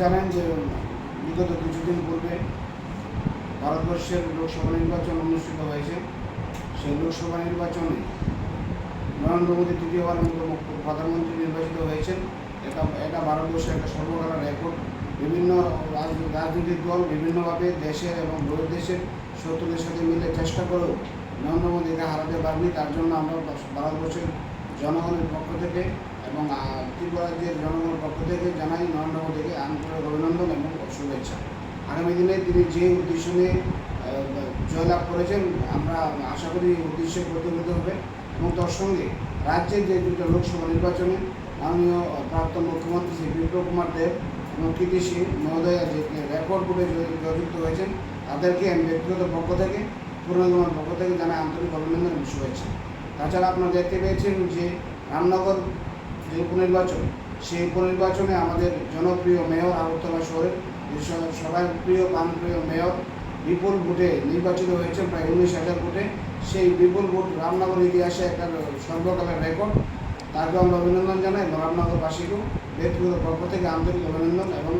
জানেন যে বিগত কিছুদিন পূর্বে ভারতবর্ষের লোকসভা নির্বাচন অনুষ্ঠিত হয়েছে। সেই লোকসভা নির্বাচনে নরেন্দ্র মোদী তৃতীয়বারের মতো প্রধানমন্ত্রী নির্বাচিত হয়েছেন। এটা এটা ভারতবর্ষের একটা সর্বকালের রেকর্ড। বিভিন্ন রাজনৈতিক দল বিভিন্নভাবে দেশের এবং বহির দেশের শত্রুদের সাথে মিলে চেষ্টা করেও নরেন্দ্র মোদীকে হারাতে পারেনি। তার জন্য আমরা ভারতবর্ষের জনগণের পক্ষ থেকে এবং আহ, ত্রিপুরা রাজ্যের জনগণের পক্ষ থেকে জানাই নরেন্দ্র মোদীকে আন্তরিক অভিনন্দন এবং শুভেচ্ছা। আগামী দিনে তিনি যে উদ্দেশ্য নিয়ে জয়লাভ করেছেন আমরা আশা করি উদ্দেশ্যে প্রতিফলিত হবে। এবং তার সঙ্গে রাজ্যের যে দুটো লোকসভা নির্বাচনে মাননীয় প্রাক্তন মুখ্যমন্ত্রী শ্রী বিপ্লব কুমার দেব এবং কীর্তি সিং মহোদয়া যে রেকর্ড করে জয়যুক্ত হয়েছেন তাদেরকে আমি ব্যক্তিগত পক্ষ থেকে পুরনগমের পক্ষ থেকে জানাই আন্তরিক অভিনন্দন শুভেচ্ছা। তাছাড়া আপনারা দেখতে পেয়েছেন যে রামনগর যে উপনির্বাচন, সেই উপনির্বাচনে আমাদের জনপ্রিয় মেয়র আগরতলা শহরের সবাই প্রিয় প্রাণপ্রিয় মেয়র বিপুল ভোটে নির্বাচিত হয়েছে প্রায় উনিশ হাজার ভোটে। সেই বিপুল ভোট রামনগর ইতিহাসে একটা সর্বকালের রেকর্ড। তাকে আমরা অভিনন্দন জানাই, রামনগরবাসীকেও। ব্যক্তিগত পক্ষ থেকে আন্তরিক অভিনন্দন এবং